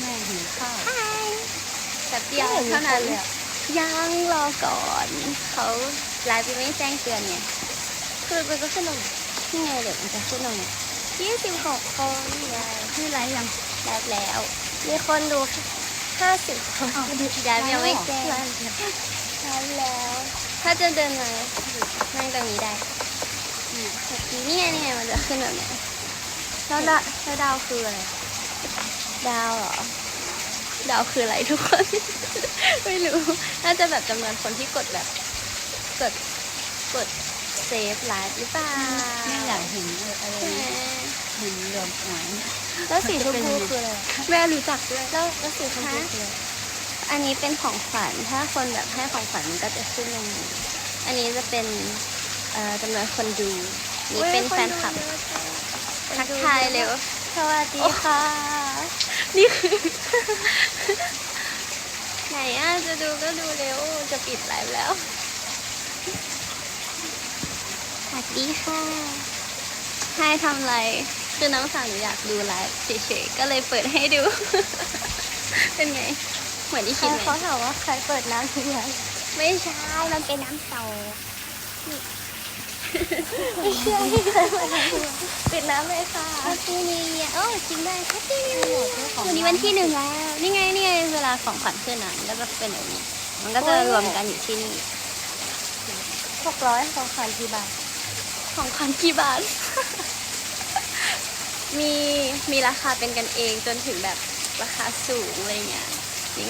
แม่หิวข้าวแบบเดียวเท่านั้นยังรอก่อนเขาไลฟ์ยังไม่แจ้งเตือนไงคือมันก็ขึ้นลงที่ไงเดี๋ยวมันจะขึ้นลงยี่สิบหกคนแล้วนี่ไรยังไลฟ์แล้ว มีคนดูห้าสิบคนย้ายยังไม่แจ้งไลฟ์แล้ว ถ้าจะเดินมานั่งตรงนี้ได้อืมเมื่อกี้นี่ไงนี่ไงมันจะขึ้นแบบเนี้ยแล้วดาวแล้วดาวคืออะไร ดาวเหรอ ดาวคืออะไรทุกคน ไม่รู้ น่าจะแบบจำนวนคนที่กดแบบ กด กดเซฟไลฟ์หรือเปล่าแม่อยากเห็นอะไรใช่ไหมเห็นเรือหอยแล้วสีชมพูคืออะไร แม่รู้จักด้วยแล้วแล้วสีชมพูฮะคืออะไรอันนี้เป็นของขวัญ ถ้าคนแบบให้ของขวัญมันก็จะขึ้นลงนี้อันนี้จะเป็นเอ่อจำนวนคนดู นี่เป็นแฟนคลับทักทายเร็วสวัสดีค่ะ นี่คือ ไหนอะ จะดูก็ดูเร็ว จะปิดไลฟ์แล้ว สวัสดีค่ะให้ทำอะไร คือน้องสาวหนูอยากดูไลฟ์เฉยๆ ก็เลยเปิดให้ดู เป็นไง เหมือนที่คิดไหมเขาถามว่าใครเปิดน้ำทิ้งไว้ไม่ใช่ มันเป็นน้ำเตา ไม่เชื่อที่เคยเปิดน้ำทิ้งไว้ปิดน้ำเลยค่ะแฮปปี้นิวเยียร์โอ้จริงด้วยแฮปปี้นิวเยียร์วันนี้วันที่หนึ่งแล้ว นี่ไงนี่ไงเวลาของขวัญขึ้นอะมันก็จะเป็นแบบนี้ มันก็จะรวมกันอยู่ที่นี่หกร้อยของขวัญกี่บาท ของขวัญกี่บาท มีมีราคาเป็นกันเองจนถึงแบบราคาสูงอะไรเงี้ย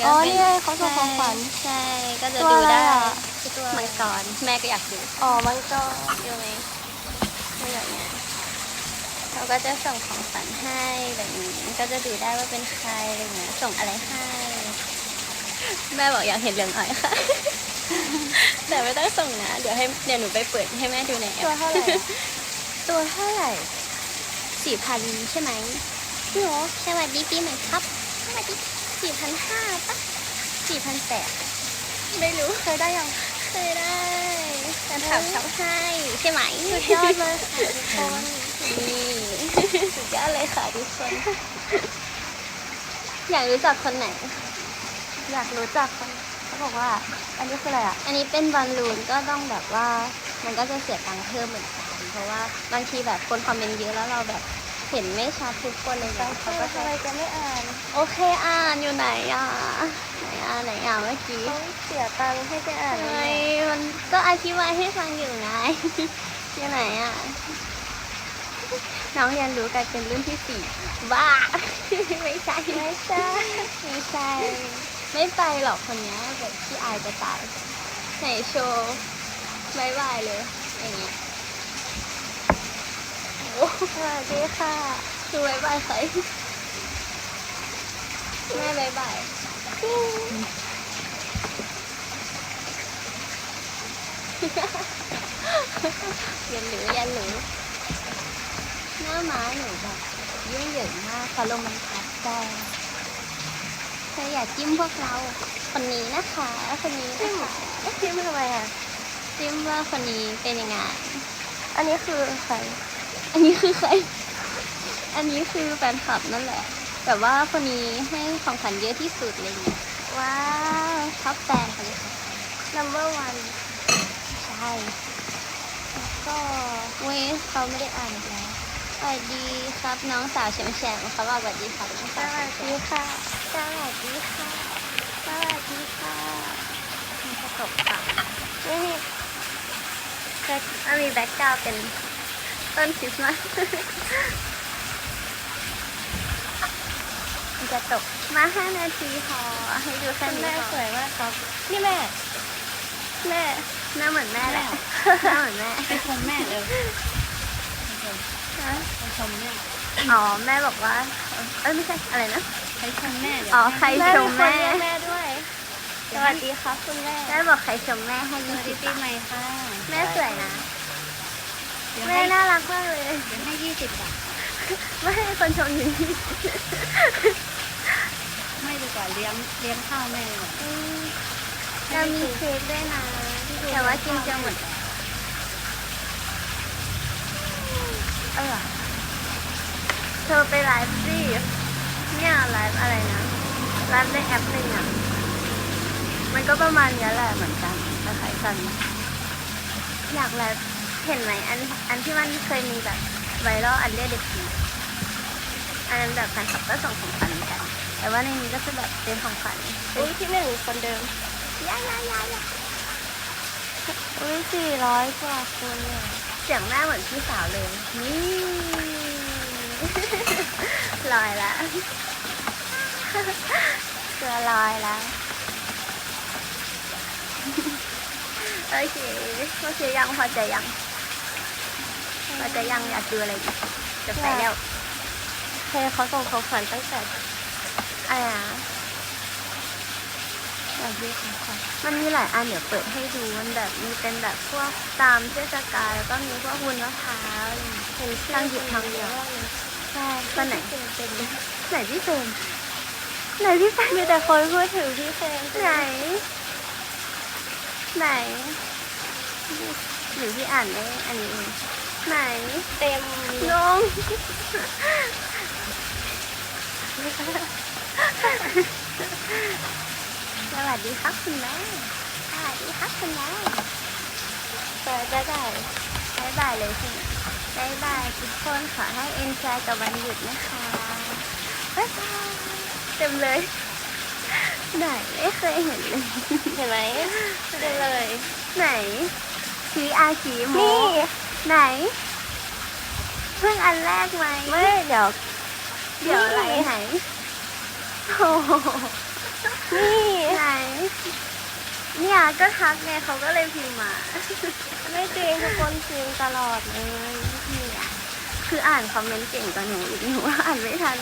ก็อ๋อป็นี่ไงเขาส่งของขวัญใช่ ก็จะตัวดูอะไรได้อะ คือตัวอะไรมังกรแม่ก็อยากดูอ๋อมันก็ดูไหมเป็นแบบเนี้ยเขาก็จะส่งของขวัญให้แบบนี้ก็จะดูได้ว่าเป็นใครอะไรเงี้ยส่งอะไรให้ แม่บอกอยากเห็นเหลืองอ้อยค่ะ แต่ไม่ต้องส่งนะเดี๋ยวให้เดี๋ยวหนูไปเปิดให้แม่ดูในแอปตัวเท่าไหร่อะตัวเท่าไหร่สี่พันใช่ไหมพี่หรอสวัสดีปีใหม่ครับสวัสดีสี่พันห้าปะสี่พันแปดไม่รู้เคยได้ยัง เคยได้แฟนคลับทำให้ใช่ไหมสุดยอดเลยค่ะทุกคนนี่สุดยอดเลยค่ะทุกคน อยากรู้จักคนไหน อยากรู้จักคนเขาบอกว่า อันนี้คืออะไรอะ อันนี้เป็นบอลลูนก็ต้องแบบว่ามันก็จะเสียตังค์เพิ่มเหมือนกันเพราะว่าบางทีแบบคนคอมเมนต์เยอะแล้วเราแบบเห็นไม่ชัดทุกคนเลยแต่นะเขาเขาก็ก็ทำจะไมจะไม่อ่าน โอเคอ่านอยู่ไหนอะ ไหนอะไหนอะเมื่อกี้เขาเสียตังค์ให้ไปอ่านทำเลไมยมันก็อธิบายให้ฟังอยู่ไงอยู่ไหนอะ น้องเรียนรู้กลายเป็นรุ่นที่สี่บ้า ไม่ใช่ ไม่ใช่ ไม่ใช่ ไม่ไปหรอกคนเนี้ยแบบที่อายจะตายไหนโชว์บายบายเลย อย่างเงี้ยโอ้สวัสดีค่ะ คือบายบายใครแม่บายบายเรี ยนรู้เรียนรู้หน้าม้าหนูแบบยุ่งเหยิงมากเขาลงมันพัดได้เธออย่าจิ้มพวกเราคนนี้นะคะคนนี้นะคะจิ้มทำไมอะจิ้มว่าคนนี้เป็นยังไงอันนี้คือใคร อันนี้คือใคร อันนี้คือแฟนคลับนั่นแหละ แบบว่าคนนี้ให้ของขวัญเยอะที่สุดอะไรเงี้ยว้าวท็อปแฟนคนนี้ค่ะ number one ใช่ก็เว้ยเขาไม่ได้อ่านอีกแล้วสวัสดีครับน้องสาวแฉมแฉมเขาบอกสวัสดีครับน้องสสาววัสแฉดีมค่ะสวัสดีค่ะสวัสดีค่ะมีกระจกค่ะนี่นี่แบ็คอะมีแบ็คกราวด์เป็นต้นคริสต์มาส มีกระจกมาห้านาทีพอให้ดูแค่นี้แม่พอสวยมากครับ นี่แม่ แม่หน้าเหมือนแม่แหละหน้าเหมือนแม่ไปชมแม่เลยฮะไปชมแม่อ๋อแม่บอกว่า เอ้ยไม่ใช่อะไรนะ ไปชมแม่เดี๋ยวอ๋อใครแม่ชมีมคนแม่เรียกแม่ด้วย สวัสดีครับคุณแม่ แม่บอกใครชมแม่ให้สยี่วัสสิดีบปีบาทใหม่ค่ะแม่สวยนะ เดี๋ยวแม่ให้น่ารักมากเลย เดี๋ยวให้ยี่สิบบาท ไม่ให้คนชมอยู่นี่ ไม่ดีกว่าเลี้ยงเลี้ยงข้าวแม่ดีกว่าอืมเรามีเค้กด้วยนะ แต่ว่ากินจะหมดเออเธอไปไลฟ์สิเนี่ยไลฟ์อะไรนะไลฟ์ในแอปหนึ่งอะ มันก็ประมาณเนี้ยแหละเหมือนกันคล้ายๆกัน อยากไลฟ์เห็นไหมอันอันที่มันเคยมีแบบไวรัลอันเรียกเด็กผีอันนั้นแบบแฟนคลับก็ส่งของขวัญเหมือนกัน แต่ว่าในนี้ก็จะแบบเป็นของขวัญอุ้ยที่หนึ่งคนเดิมยายายายาอุ้ยสี่ร้อยกว่าคนเนี่ยเสียงแม่เหมือนพี่สาวเลย นี่ ลอยละเสือลอยแล้วโอเคโอเคยังพอใจยังพอใจยังอยากดูอะไรอีกจะไปแล้วเคยเขาส่งของขวัญตั้งแต่ อะไรนะอยากดูของขวัญมันมีหลายอันเดี๋ยวเปิดให้ดู มันแบบมีเป็นแบบพวกตามเทศกาลแล้วก็มีพวกวุ้นมะพร้าวอะไรอย่างเงี้ยเห็นชื่อทางหยิบทางเดียวใช่วันไหนเป็นเป็นเลยไหนพี่เฟรมไหนพี่เฟรมมีแต่คนพูดถึงพี่เฟรมไหน ไหน หรือพี่อ่านได้อันนี้เองไหน เต็มงง สวัสดีครับคุณแม่ สวัสดีครับคุณแม่แต่ได้ได้บายบายเลยใช่ไหมบายบายทุกคนขอให้เอนจอยกับวันหยุดนะคะบ๊ายบายเต็มเลยไหนไม่เคยเห็นเลยเห็นไหมได้เลย ไหนชี้อาชี้โม่ไหน เพิ่งอันแรกไหมไม่เดี๋ยว เดี๋ยวอะไรไหน โอ้โหนี่ไหนเนี่ยก็ทักไงเขาก็เลยพิมพ์มา ไม่จริงทุกคนพิมพ์ตลอดเลยเนี่ยคืออ่านคอมเมนต์เก่งกว่าหนูอีกหนูว่าอ่านไม่ทัน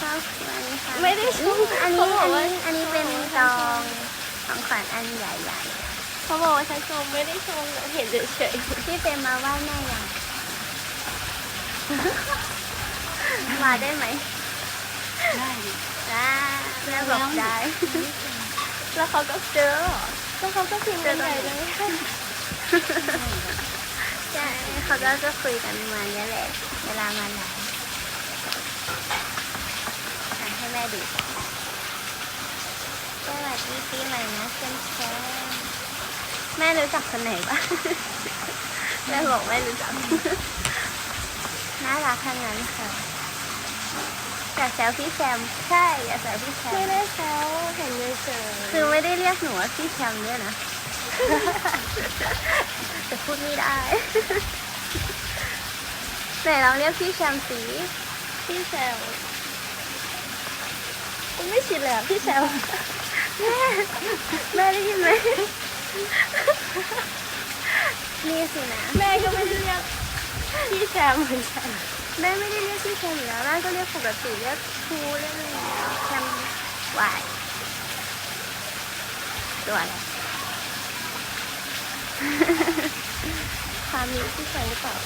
ชอบไหมคะไม่ได้ชมอันนี้อันนี้อันนี้เป็นจองของขวัญอันใหญ่เขาบอกว่าฉันชมไม่ได้ชมเห็นเฉยๆที่เป็นมาไหว้แม่ยังมาได้ไหมได้ ดิได้แม่บอกได้ๆแล้วเขาก็เจอเหรอแล้วเขาก็พิมพ์กันใหญ่เลยใช่เขาก็จะคุยกันประมาณนี้แหละ เวลามาไลฟ์อะให้แม่ดูสวัสดีปีใหม่นะเพื่อนแชแม่รู้จักคนไหนบ้างแม่บอกไม่รู้จักน่ารักทั้งนั้นค่ะ อยากแซวพี่แซมใช่อยากแซวพี่แซไม่มได้แซวเห็นเฉยๆคือไม่ได้เรียกหนูว่าพี่แชมป์ด้วยนะ แต่พูดไม่ได้ไหนลองเรียกพี่แชมป์สิพี่แซวผมไม่ชินเลยอะพี่แซวแม่แม่ได้ยินไหมนี่สินะ แม่ก็ไม่ได้เรียกพี่แซมเหมือนกัน แม่ไม่ได้เรียกพี่แชมป์อยู่แล้วแม่ก็เรียกปกติเรียกครูเรียกอะไรอย่างเงี้ยแชมวายตัวอะไรคามมีพี่แซมหรือเปล่า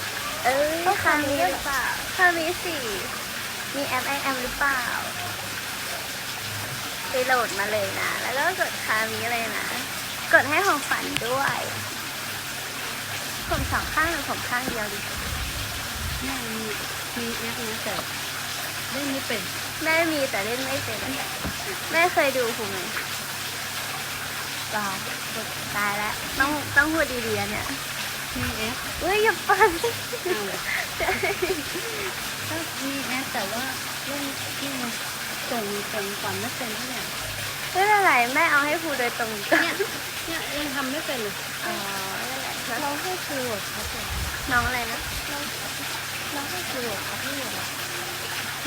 เอ้ยคามิหรือเปล่าคามิสิมีแอปไอแอมหรือเปล่าไปโหลดมาเลยนะ แล้วก็กดคามิเลยนะ กดให้ของฝันด้วย ผมสองข้างหรือผมข้างเดียวดี แม่มีมีแอปนะแต่เล่นไม่เป็นแม่มีแต่เล่นไม่เป็นแม่เคยดูผมไหมเปล่าตายแล้วต้องต้องพูดดีๆอะเนี่ยมีแอปเฮ้ยอย่าปันเอาเลยก็มีแอปแต่ว่าเล่นที่มันส่งส่งก่อนไม่เป็นเท่าไหร่ไม่เป็นไรแม่เอาให้พูดโดยตรงก็เนี่ยเนี่ยยังทำไม่เป็นเลยอ๋อไม่เป็นไรนะน้องให้คีย์เวิร์ดเขาเป็น น้องอะไรนะ น้องให้คีย์เวิร์ดเขาที่อยู่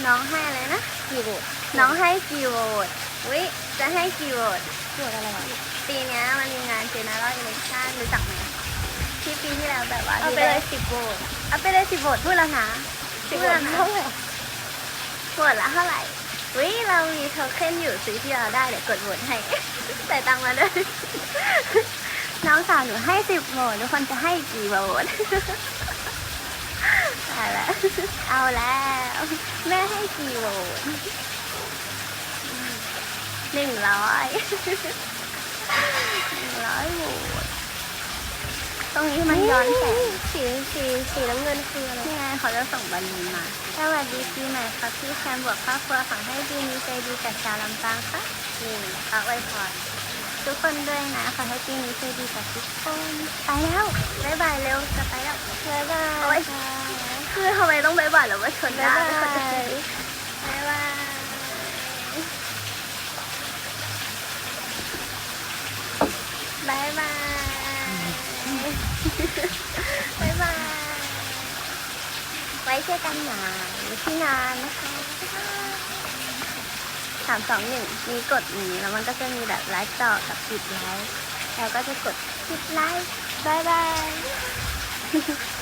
น้องให้อะไรนะคีย์เวิร์ดน้องให้กี่โหวตวิจะให้กี่โหวตคีย์เวิร์ดอะไรอะปีเนี้ยมันมีงาน General Election รู้จักไหมที่ปีที่แล้วแบบว่าเอาไปที่เลได้ยสิบโหวตเอาไปเลยสิบโหวตพูดแล้วนะสิบพูโหดวแล้ตวนะเท่าไหร่โหวตละเท่าไหร่วิเรามีโทเค็นอยู่ซื้อที่เราได้เดี๋ยวกดโหวตให้แต่ตังค์มาด้วย น้องสาวหนูให้สิบโหวตทุกคนจะให้กี่โหวตตายแล้วเอาแล้วแม่ให้กี่โหวตหนึ่งร้อยหนึ่งร้อยโหวตตรงนี้มันย้อนแสงสีสีสีน้ำเงินคืออะไรนี่ไงเขาจะส่งบอลลูนมา สวัสดีปีใหม่ครับพี่แคมบวกครอบครัวขอให้ปีนี้ใจดีกับชาวลำปางค่ะนี่พระไวยพร ทุกคนด้วยนะขอให้ปีนี้ใจดีกับทุกคนไปแล้วบ๊ายบายเร็วจะไปแล้วบ๊ายบาโอ๊ยยค่ะคือทำไมต้องบ๊ายบายหรือว่าชนบ๊ายได้บาไม่เข้าใจยบ๊ายบายบ๊ายบายบ๊ายบายไว้เจอกันใหม่ที่งานนะคะสามสองหนึ่งมีกดนี้แล้วมันก็จะมีแบบไลฟ์ต่อกับปิดไลฟ์เราก็จะกดปิดไลฟ์บายบาย